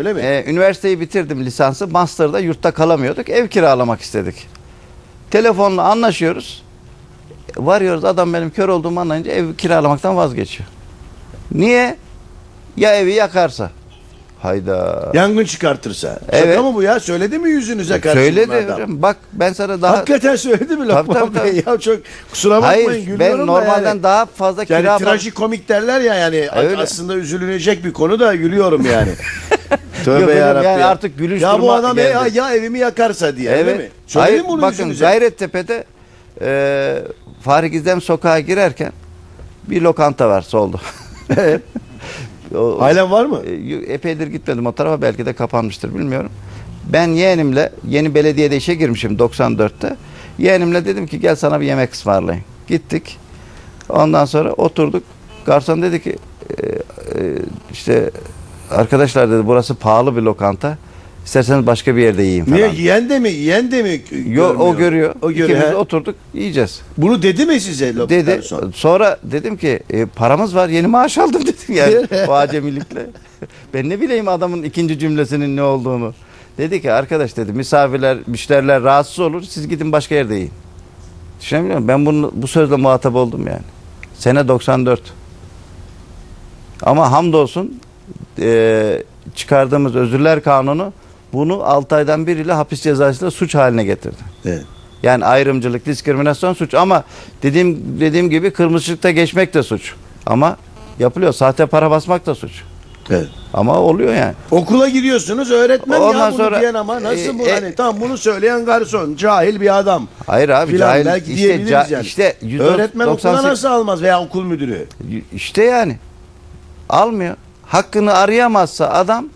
Öyle mi? e, üniversiteyi bitirdim lisansı. Master'da yurtta kalamıyorduk. Ev kiralamak istedik. Telefonla anlaşıyoruz. Varıyoruz adam benim kör olduğumu anlayınca ev kiralamaktan vazgeçiyor. Niye? Ya evi yakarsa. Hayda. Yangın çıkartırsa. Evet. Şaka mı bu ya? Söyledi mi yüzünüze karşı Söyledi hocam. Bak ben sana daha... Hakikaten söyledi mi Lokman Tabii, tabii, Bey? Ya çok kusura bakmayın Hayır gülüyorum ben da normalden yani. daha fazla Yani kira... trajikomik derler ya yani Öyle. aslında üzülünecek bir konu da gülüyorum yani. Yok Tövbe hocam, yarabbim. yani ya. artık gülüş Ya bu adam ya, geldi. ya evimi yakarsa diye öyle mi? Söyledi Hayır, mi bunu bakın yüzünüze? Gayrettepe'de e, Fahri Gizem sokağa girerken bir lokanta var solda. O- Halen var mı? e, epeydir gitmedim o tarafa belki de kapanmıştır bilmiyorum. Ben yeğenimle yeni belediyede işe girmişim 94'te. Yeğenimle dedim ki gel sana bir yemek ısmarlayayım. Gittik. Ondan sonra oturduk. Garson dedi ki e, e, işte arkadaşlar dedi burası pahalı bir lokanta. İsterseniz başka bir yerde yiyin falan. Niye yiyen de mi? Yiyen de mi? Yok o görüyor. O görüyor. İkimiz he. oturduk yiyeceğiz. Bunu dedi mi size Dedi. son? Sonra dedim ki e, paramız var yeni maaş aldım dedim yani o acemilikle. Ben ne bileyim adamın ikinci cümlesinin ne olduğunu. Dedi ki arkadaş dedi misafirler müşteriler rahatsız olur siz gidin başka yerde yiyin. Düşünebiliyor musun? Ben bunu, bu sözle muhatap oldum yani. Sene 94. Ama hamdolsun e, çıkardığımız özürler kanunu bunu 6 aydan biriyle hapis cezasıyla suç haline getirdi. Evet. Yani ayrımcılık, diskriminasyon suç ama dediğim dediğim gibi kırmızı ışıkta geçmek de suç. Ama yapılıyor. Sahte para basmak da suç. Evet. Ama oluyor yani. Okula gidiyorsunuz öğretmen Ondan ya bunu sonra- diyen ama nasıl bu E, e- hani tam bunu söyleyen garson cahil bir adam. Hayır abi Filan cahil belki işte, ca- yani. işte 198 Öğretmen okula nasıl almaz veya okul müdürü? işte yani almıyor. Hakkını arayamazsa adam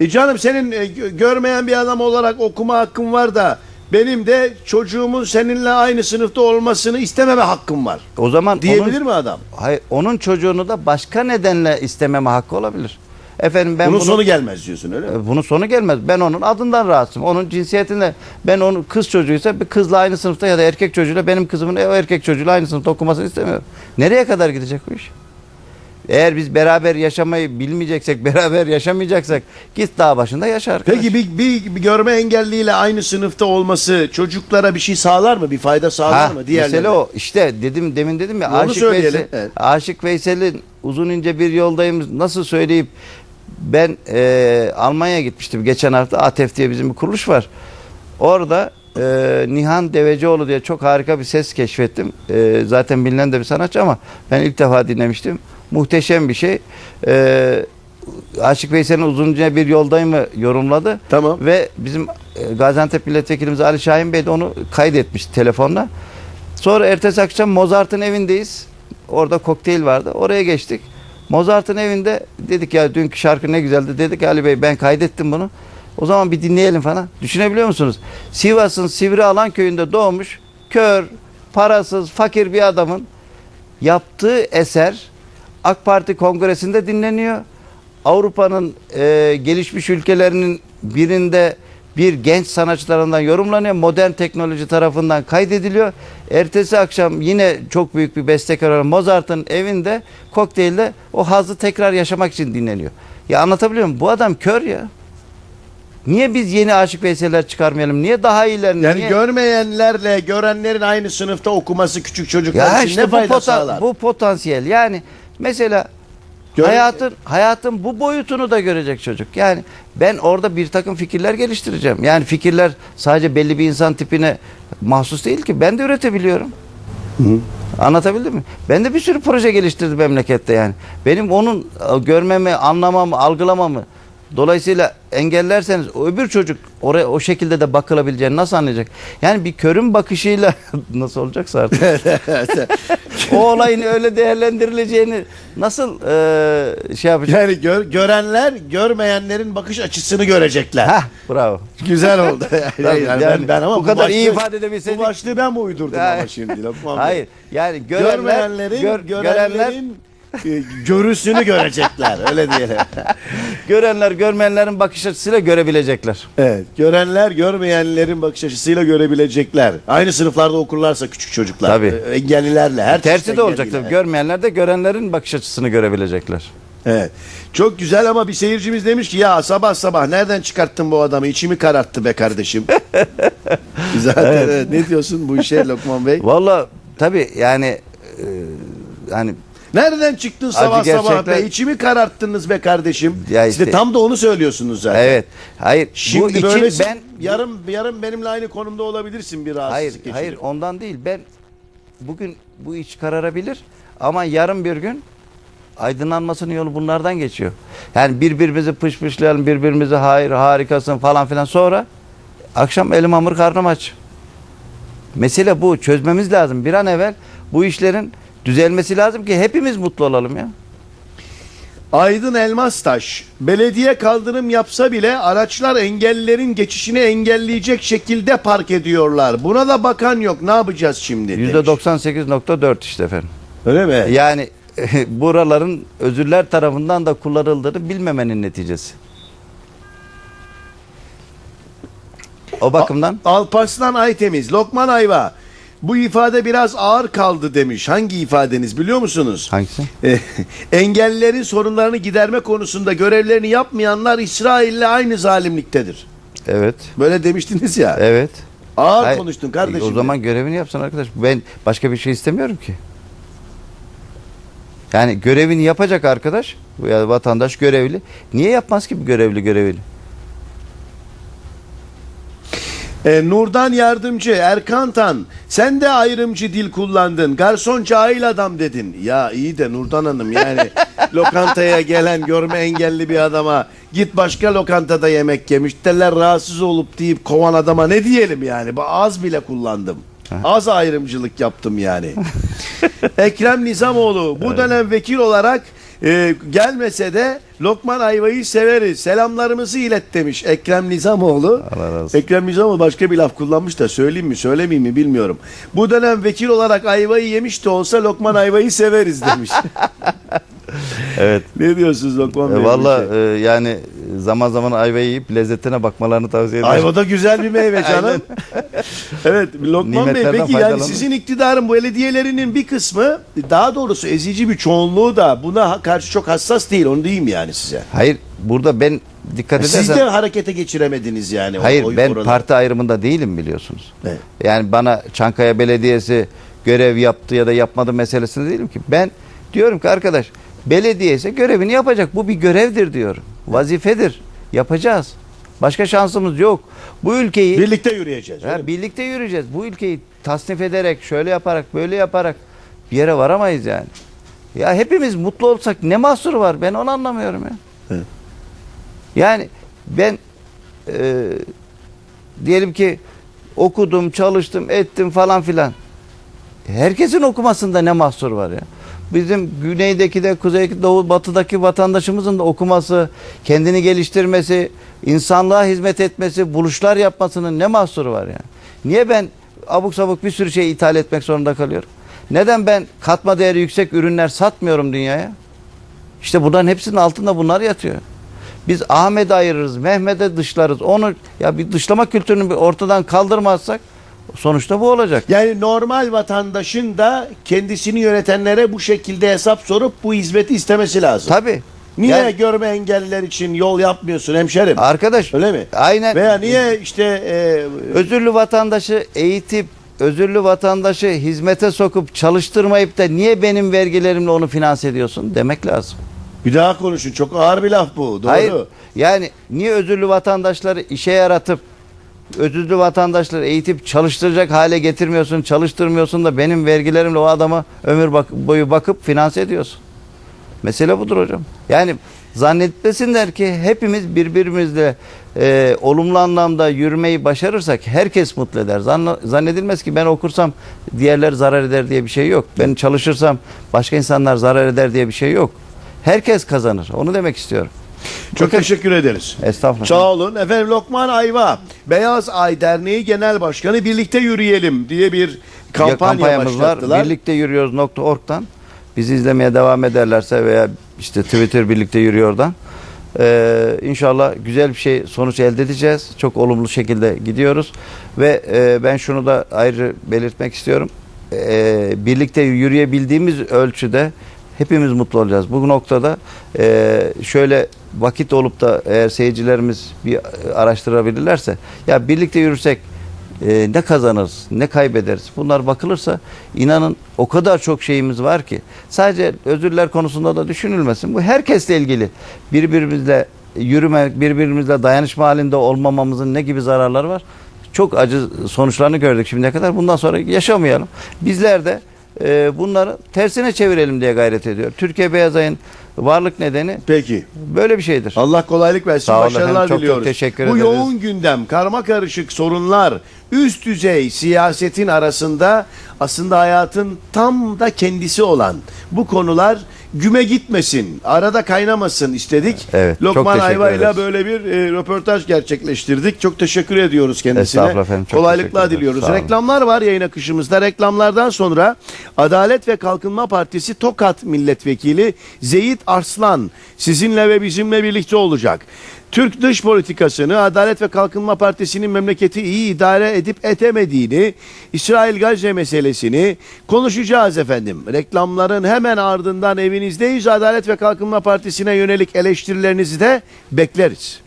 E canım senin e, gö- görmeyen bir adam olarak okuma hakkın var da benim de çocuğumun seninle aynı sınıfta olmasını istememe hakkım var. o zaman Diyebilir onun, mi adam? hayır, onun çocuğunu da başka nedenle istememe hakkı olabilir. Efendim ben Bunun bunu, sonu gelmez diyorsun öyle mi? E, Bunun sonu gelmez. Ben onun adından rahatsızım. Onun cinsiyetinde ben onun kız çocuğuysa bir kızla aynı sınıfta ya da erkek çocuğuyla benim kızımın o erkek çocuğuyla aynı sınıfta okumasını istemiyorum. Nereye kadar gidecek bu iş? Eğer biz beraber yaşamayı bilmeyeceksek, beraber yaşamayacaksak git dağ başında yaşa arkadaş. Peki bir, bir, bir görme engelliyle aynı sınıfta olması çocuklara bir şey sağlar mı? Bir fayda sağlar mı? Diğerlerine. mesele o. İşte dedim demin dedim ya Onu Aşık söyleyelim, Veysel, evet. Aşık Veysel'in uzun ince bir yoldayım nasıl söyleyip ben e, Almanya'ya gitmiştim geçen hafta ATEF diye bizim bir kuruluş var. Orada e, Nihan Devecioğlu diye çok harika bir ses keşfettim. E, zaten bilinen de bir sanatçı ama ben ilk defa dinlemiştim. Muhteşem bir şey. E, Aşık Veysel'in uzunca bir yoldayımı yorumladı. Tamam. Ve bizim e, Gaziantep milletvekilimiz Ali Şahin Bey de onu kaydetmiş telefonla. Sonra ertesi akşam Mozart'ın evindeyiz. Orada kokteyl vardı. Oraya geçtik. Mozart'ın evinde dedik ya dünkü şarkı ne güzeldi. Dedik Ali Bey ben kaydettim bunu. O zaman bir dinleyelim falan. Düşünebiliyor musunuz? Sivas'ın Sivri Alan köyünde doğmuş kör, parasız, fakir bir adamın yaptığı eser AK Parti kongresinde dinleniyor. Avrupa'nın e, gelişmiş ülkelerinin birinde bir genç sanatçılarından yorumlanıyor. Modern teknoloji tarafından kaydediliyor. Ertesi akşam yine çok büyük bir bestekar olan Mozart'ın evinde kokteylde o hazzı tekrar yaşamak için dinleniyor. Ya anlatabiliyor muyum? Bu adam kör ya. Niye biz yeni Aşık Veysel'ler çıkarmayalım? Niye daha iyilerini? Yani niye? görmeyenlerle görenlerin aynı sınıfta okuması küçük çocuklar Ya için işte ne fayda pota- sağlar? bu potansiyel. Yani mesela Gör- hayatın hayatın bu boyutunu da görecek çocuk. Yani ben orada bir takım fikirler geliştireceğim. Yani fikirler sadece belli bir insan tipine mahsus değil ki. Ben de üretebiliyorum. Anlatabildim mi? Ben de bir sürü proje geliştirdim memlekette yani. Benim onun e, görmemi, anlamamı, algılamamı dolayısıyla engellerseniz o öbür çocuk oraya o şekilde de bakılabileceğini nasıl anlayacak? Yani bir körün bakışıyla nasıl olacaksa artık. o olayın öyle değerlendirileceğini nasıl e, şey yapacak? Yani gör- görenler görmeyenlerin bakış açısını görecekler. Hah bravo. Güzel oldu. Yani, yani ben, ben ama bu kadar iyi başlığı- ifade edebilseydik- Bu başlığı ben mi uydurdum ama şimdi? Hayır. Yani görenler, Görmeyenlerin, gör- görenler, görenlerin görüsünü görecekler. Öyle diyelim. görenler görmeyenlerin bakış açısıyla görebilecekler. Evet. Görenler görmeyenlerin bakış açısıyla görebilecekler. Aynı sınıflarda okurlarsa küçük çocuklar. Tabii. e, Engellilerle. Her Tersi çeşit de olacak engelliler. tabii. Görmeyenler de görenlerin bakış açısını görebilecekler. Evet. Çok güzel ama bir seyircimiz demiş ki ya sabah sabah nereden çıkarttın bu adamı? İçimi kararttı be kardeşim. Zaten evet, ne diyorsun bu işe Lokman Bey? Valla tabii yani e, hani Nereden çıktın sabah Acı sabah gerçekler- be? İçimi kararttınız be kardeşim. Ya işte, işte- tam da onu söylüyorsunuz zaten. evet hayır Şimdi bu için böylesin, ben yarın yarın benimle aynı konumda olabilirsin bir rahatsızlık hayır geçirip. hayır ondan değil ben bugün bu iç kararabilir ama yarın bir gün aydınlanmasının yolu bunlardan geçiyor. Yani birbirimizi pışpışlayalım birbirimizi hayır harikasın falan filan sonra akşam elim hamur karnım aç. Mesele bu çözmemiz lazım bir an evvel bu işlerin düzelmesi lazım ki hepimiz mutlu olalım ya. Aydın Elmastaş, belediye kaldırım yapsa bile araçlar engellilerin geçişini engelleyecek şekilde park ediyorlar. Buna da bakan yok. Ne yapacağız şimdi? demiş. %98.4 işte efendim. Öyle mi? Yani buraların özürler tarafından da kullanıldığını bilmemenin neticesi. O bakımdan Alparslan Aytemiz, Lokman Ayva. Bu ifade biraz ağır kaldı demiş. Hangi ifadeniz biliyor musunuz? hangisi? Eh, Engellilerin sorunlarını giderme konusunda görevlerini yapmayanlar İsrail'le aynı zalimliktedir. Evet. Böyle demiştiniz ya. Evet. Ağır Hayır, konuştun kardeşim. O zaman görevini yapsın arkadaş. Ben başka bir şey istemiyorum ki. Yani görevini yapacak arkadaş, ya vatandaş görevli. Niye yapmaz ki bu görevli görevini? E, Nurdan Yardımcı, Erkan Tan, sen de ayrımcı dil kullandın. Garson cahil adam dedin. Ya iyi de Nurdan Hanım yani lokantaya gelen görme engelli bir adama git başka lokantada yemek ye. Müşteriler rahatsız olup deyip kovan adama ne diyelim yani? Az bile kullandım. Az ayrımcılık yaptım yani. Ekrem Nizamoğlu bu dönem vekil olarak e, gelmese de Lokman Ayva'yı severiz. Selamlarımızı ilet demiş Ekrem Nizamoğlu. Allah razı olsun. Ekrem Nizamoğlu başka bir laf kullanmış da söyleyeyim mi söylemeyeyim mi bilmiyorum. Bu dönem vekil olarak ayvayı yemiş de olsa Lokman Ayva'yı severiz demiş. Evet. ne diyorsunuz Lokman Bey? E, Valla e, yani zaman zaman ayvayı yiyip lezzetine bakmalarını tavsiye ederim. Ayva da güzel bir meyve canım. evet Lokman Bey peki yani sizin iktidarın bu belediyelerinin bir kısmı daha doğrusu ezici bir çoğunluğu da buna karşı çok hassas değil onu diyeyim yani size. Hayır burada ben dikkat edersen Siz de harekete geçiremediniz yani. Hayır o- ben oraları. parti ayrımında değilim biliyorsunuz. Evet. Yani bana Çankaya Belediyesi görev yaptı ya da yapmadı meselesinde değilim ki. Ben diyorum ki arkadaş belediye ise görevini yapacak. Bu bir görevdir diyorum. Vazifedir. Yapacağız. Başka şansımız yok. Bu ülkeyi Birlikte yürüyeceğiz. Mi? birlikte yürüyeceğiz. Bu ülkeyi tasnif ederek, şöyle yaparak, böyle yaparak bir yere varamayız yani. Ya hepimiz mutlu olsak ne mahsuru var? Ben onu anlamıyorum ya. Evet. Yani ben e, diyelim ki okudum, çalıştım, ettim falan filan. Herkesin okumasında ne mahsur var ya? Bizim güneydeki de, kuzeydeki, doğu, batıdaki vatandaşımızın da okuması, kendini geliştirmesi, insanlığa hizmet etmesi, buluşlar yapmasının ne mahsuru var yani? Niye ben abuk sabuk bir sürü şey ithal etmek zorunda kalıyorum? Neden ben katma değeri yüksek ürünler satmıyorum dünyaya? İşte bunların hepsinin altında bunlar yatıyor. Biz Ahmet'i ayırırız, Mehmet'e dışlarız. Onu ya bir dışlama kültürünü bir ortadan kaldırmazsak sonuçta bu olacak. Yani normal vatandaşın da kendisini yönetenlere bu şekilde hesap sorup bu hizmeti istemesi lazım. Tabii. Niye Yani görme engelliler için yol yapmıyorsun hemşerim? arkadaş Öyle mi? Aynen. Veya niye işte e, özürlü vatandaşı eğitip özürlü vatandaşı hizmete sokup çalıştırmayıp da niye benim vergilerimle onu finanse ediyorsun demek lazım. bir daha konuşun çok ağır bir laf bu. Doğru. Hayır. Yani niye özürlü vatandaşları işe yaratıp özürlü vatandaşları eğitip çalıştıracak hale getirmiyorsun, çalıştırmıyorsun da benim vergilerimle o adama ömür bak- boyu bakıp finanse ediyorsun. Mesele budur hocam. Yani zannetmesinler ki hepimiz birbirimizle e, olumlu anlamda yürümeyi başarırsak herkes mutlu eder. Zanna- zannedilmez ki ben okursam diğerler zarar eder diye bir şey yok. Ben çalışırsam başka insanlar zarar eder diye bir şey yok. Herkes kazanır. Onu demek istiyorum. Çok Bakın- teşekkür ederiz. Estağfurullah. Sağ olun. Efendim Lokman Ayva, Beyaz Ay Derneği Genel Başkanı Birlikte Yürüyelim diye bir kampanya kampanyamız var. Birlikte yürüyoruz.org'dan bizi izlemeye devam ederlerse veya işte Twitter birlikte yürüyordan ee, inşallah güzel bir şey sonuç elde edeceğiz. Çok olumlu şekilde gidiyoruz ve e, ben şunu da ayrı belirtmek istiyorum. Ee, birlikte yürüyebildiğimiz ölçüde hepimiz mutlu olacağız. Bu noktada e, şöyle vakit olup da eğer seyircilerimiz bir araştırabilirlerse ya birlikte yürürsek e, ne kazanırız, ne kaybederiz. Bunlar bakılırsa inanın o kadar çok şeyimiz var ki sadece özürler konusunda da düşünülmesin. Bu herkesle ilgili. Birbirimizle yürüme, birbirimizle dayanışma halinde olmamamızın ne gibi zararları var? Çok acı sonuçlarını gördük şimdiye kadar. Bundan sonra yaşamayalım. Bizler de e, bunları tersine çevirelim diye gayret ediyor. Türkiye Beyaz Ay'ın varlık nedeni Peki. böyle bir şeydir. Allah kolaylık versin. Sağ olun Başarılar efendim, çok çok diliyoruz. teşekkür Bu ederiz. yoğun gündem, karma karışık sorunlar, üst düzey siyasetin arasında aslında hayatın tam da kendisi olan bu konular güme gitmesin, arada kaynamasın istedik. Evet, çok Lokman teşekkür Ayva ile ederiz. böyle bir e, röportaj gerçekleştirdik. Çok teşekkür ediyoruz kendisine. Efendim, çok Kolaylıklar diliyoruz. Reklamlar var yayın akışımızda. Reklamlardan sonra Adalet ve Kalkınma Partisi Tokat Milletvekili Zeyit Arslan sizinle ve bizimle birlikte olacak. Türk dış politikasını Adalet ve Kalkınma Partisi'nin memleketi iyi idare edip etemediğini, İsrail-Gazze meselesini konuşacağız efendim. Reklamların hemen ardından evinizdeyiz. Adalet ve Kalkınma Partisi'ne yönelik eleştirilerinizi de bekleriz.